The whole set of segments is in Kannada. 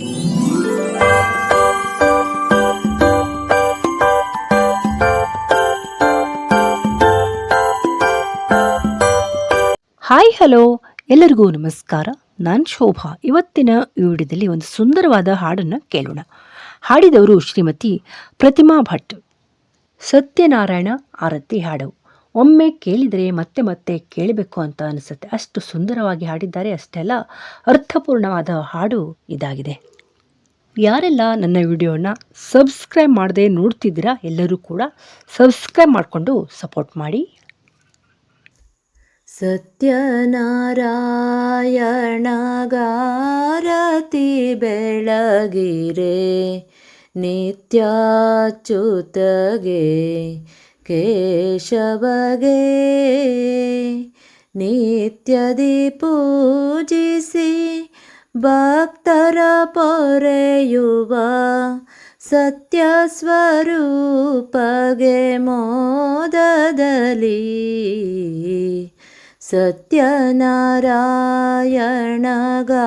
Hi, hello. ಎಲ್ಲರಿಗೂ ನಮಸ್ಕಾರ. ನಾನು ಶೋಭಾ. ಇವತ್ತಿನ ವಿಡಿಯೋದಲ್ಲಿ ಒಂದು ಸುಂದರವಾದ ಹಾಡನ್ನ ಕೇಳೋಣ. ಹಾಡಿದವರು ಶ್ರೀಮತಿ ಪ್ರತಿಮಾ ಭಟ್. ಸತ್ಯನಾರಾಯಣ ಆರತಿ ಹಾಡು ಒಮ್ಮೆ ಕೇಳಿದರೆ ಮತ್ತೆ ಮತ್ತೆ ಕೇಳಬೇಕು ಅಂತ ಅನಿಸುತ್ತೆ. ಅಷ್ಟು ಸುಂದರವಾಗಿ ಹಾಡಿದ್ದಾರೆ, ಅಷ್ಟೆಲ್ಲ ಅರ್ಥಪೂರ್ಣವಾದ ಹಾಡು ಇದಾಗಿದೆ. ಯಾರೆಲ್ಲ ನನ್ನ ವಿಡಿಯೋನ ಸಬ್ಸ್ಕ್ರೈಬ್ ಮಾಡದೆ ನೋಡ್ತಿದ್ದೀರಾ, ಎಲ್ಲರೂ ಕೂಡ ಸಬ್ಸ್ಕ್ರೈಬ್ ಮಾಡಿಕೊಂಡು ಸಪೋರ್ಟ್ ಮಾಡಿ. ಸತ್ಯನಾರಾಯಣಗಾರತಿ ಬೆಳಗಿರೆ, ನಿತ್ಯಾಚ್ಯುತಗೆ ಕೇಶವಗೆ ನಿತ್ಯದಿ ಪೂಜಿಸಿ ಭಕ್ತರ ಪೊರೆಯುವ ಸತ್ಯ ಸ್ವರೂಪಗೆ ಮೋದದಲ್ಲಿ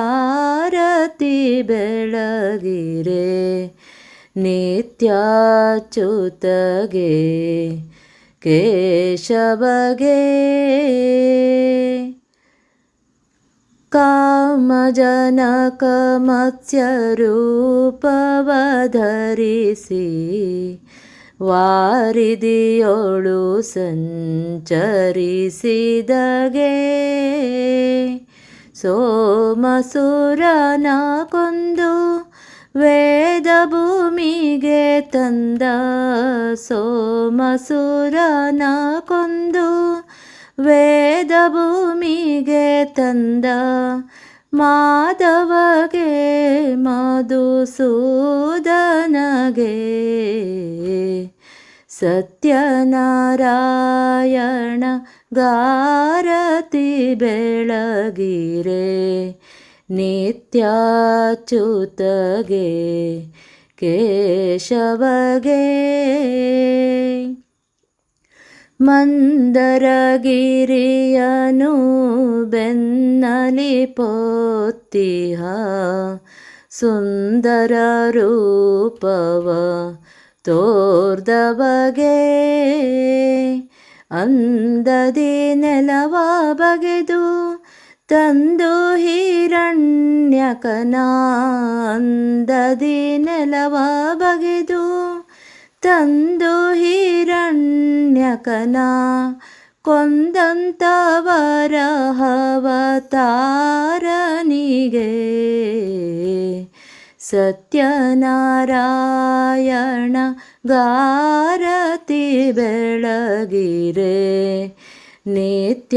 ಸತ್ಯನಾರಾಯಣಗಾರತಿ ಬೆಳಗಿರೆ ನಿತ್ಯಾಚ್ಯುತಗೆ ಕೇಶವಗೆ ಕಾಮಜನಕ ಮತ್ಸ್ಯರೂಪವಧರಿಸಿ ವಾರಿದಿಯೋಳು ಸಂಚರಿಸಿದಗೆ ಸೋಮಸುರನ ಕೊಂದು ವೇದ ಭೂಮಿಗೆ ತಂದ ಸೋಮಸುರನ ಕೊಂದು ವೇದ ಭೂಮಿಗೆ ತಂದ ಮಾಧವಗೆ ಮಧುಸೂದನಗೆ ಸತ್ಯನಾರಾಯಣ ಗಾರತಿ ಬೆಳಗಿರೆ ನಿತ್ಯಾಚ್ಯುತಗೆ ಕೇಶವಗೆ. ಮಂದರಗಿರಿಯನು ಬೆನ್ನಲಿ ಪೋತಿಹ ಸುಂದರ ರೂಪವ ತೋರ್ದವಗೆ. ಅಂದದಿ ನೆಲವ ಬಗೆದು ತಂದು ಹಿರಣ್ಯಕನ. ಅಂದದಿ ನೆಲವ ಬಗೆದು ತಂದು ಹಿರಣ್ಯಕನ ಕೊಂದಂತವರ ಅವತಾರನಿಗೆ. ಸತ್ಯನಾರಾಯಣ ಗಾರತಿ ಬೆಳಗಿರೆ ನಿತ್ಯಾಚ್ಯುತಗೆ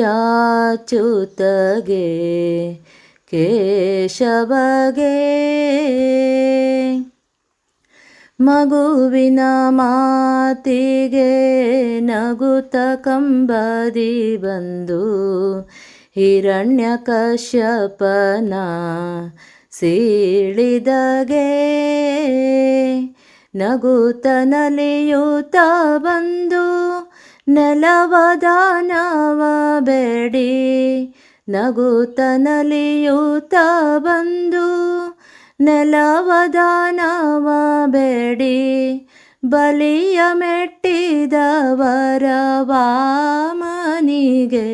ಕೇಶವಗೆ. ಮಗುವಿನ ಮಾತಿಗೆ ನಗುತ ಕಂಬದಿ ಬಂದು, ಹಿರಣ್ಯ ಹಿರಣ್ಯಕಶ್ಯಪನ ಸೀಳಿದಗೆ ನಗುತ ಬಂದು ನೆಲವದಾನವ ಬೇಡಿ ನಗುತ ನಲಿಯೂತ ಬಂದು ನೆಲವದಾನವ ಬೇಡಿ ಬಲಿಯ ಮೆಟ್ಟಿದವರ ವಾಮನಿಗೆ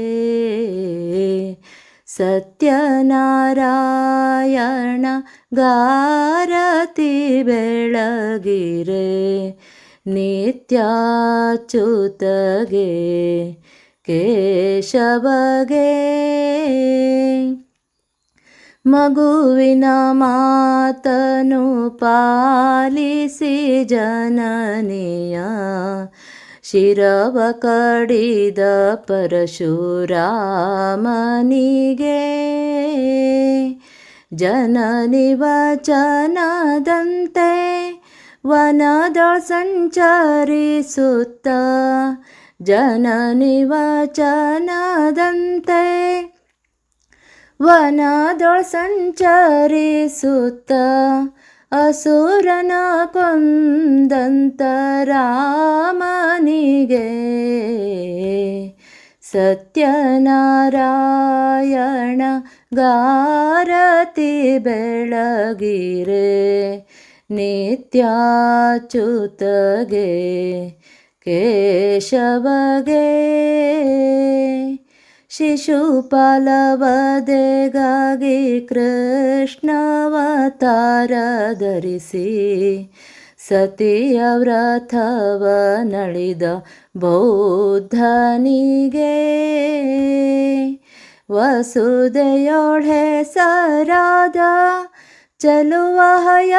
ಸತ್ಯನಾರಾಯಣ ಗಾರತಿ ಬೆಳಗಿರೆ. ನಿತ್ಯಾಚ್ಯುತಗೆ ಕೇಶವಗೆ. ಮಗುವಿನ ಮಾತನು ಪಾಲಿಸಿ ಜನನಿಯ ಶಿರವ ಕಡಿದ ಪರಶುರಾಮನಿಗೆ. ಜನನಿ ವಚನದಂತೆ ವನದ ಸಂಚರಿಸುತ್ತ ಜನನಿ ವಚನದಂತೆ ವನದೊಳ ಸಂಚರಿಸುತ್ತ ಅಸುರನ ಕೊಂದಂತ ರಾಮನಿಗೆ. ಸತ್ಯನಾರಾಯಣ ಗಾರತಿ ಬೆಳಗಿರೆ ನಿತ್ಯಾಚ್ಯುತಗೆ ಕೇಶವಗೆ. ಶಿಶುಪಾಲವದೆಗಾಗಿ ಕೃಷ್ಣವತಾರ ಧರಿಸಿ ಸತಿಯ ವ್ರತವ ನಳಿದ ಬೌದ್ಧನಿಗೆ ವಸುದೆಯೊಳೆ ಸರಾದ ಚಲುವ ಹಯವದನಗೆ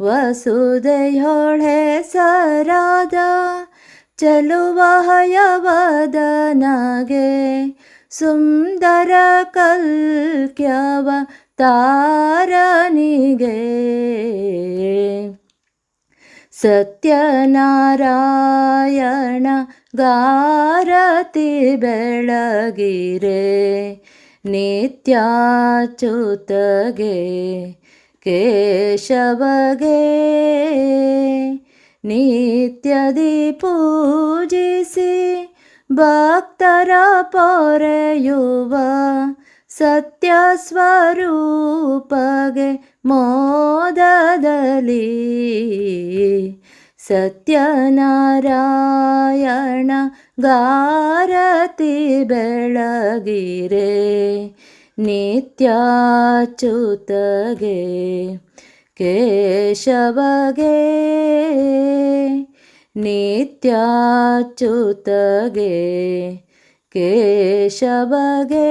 ವಸುದೆಯೊಳೆ ಸರಾದ ಚಲುವ ಹಯವದನಗೆ ಸುಂದರ ಕಲ್ಕ್ಯವ ತಾರನಿಗೆ. ಸತ್ಯನಾರಾಯಣ ಗಾರತಿ ಬೆಳಗಿರೆ ನಿತ್ಯಾಚ್ಯುತಗೆ ಕೇಶವಗೆ. ನಿತ್ಯದಿ ಪೂಜಿಸಿ ಭಕ್ತರ ಪೊರೆಯುವ ಸತ್ಯ ಸ್ವರೂಪಗೆ ಮೋದದಲ್ಲಿ. ಸತ್ಯನಾರಾಯಣ ಗಾರತಿ ಬೆಳಗಿರೆ ನಿತ್ಯಾಚ್ಯುತಗೆ ಕೇಶವಗೆ ನಿತ್ಯಾಚ್ಯುತಗೆ ಕೇಶವಗೆ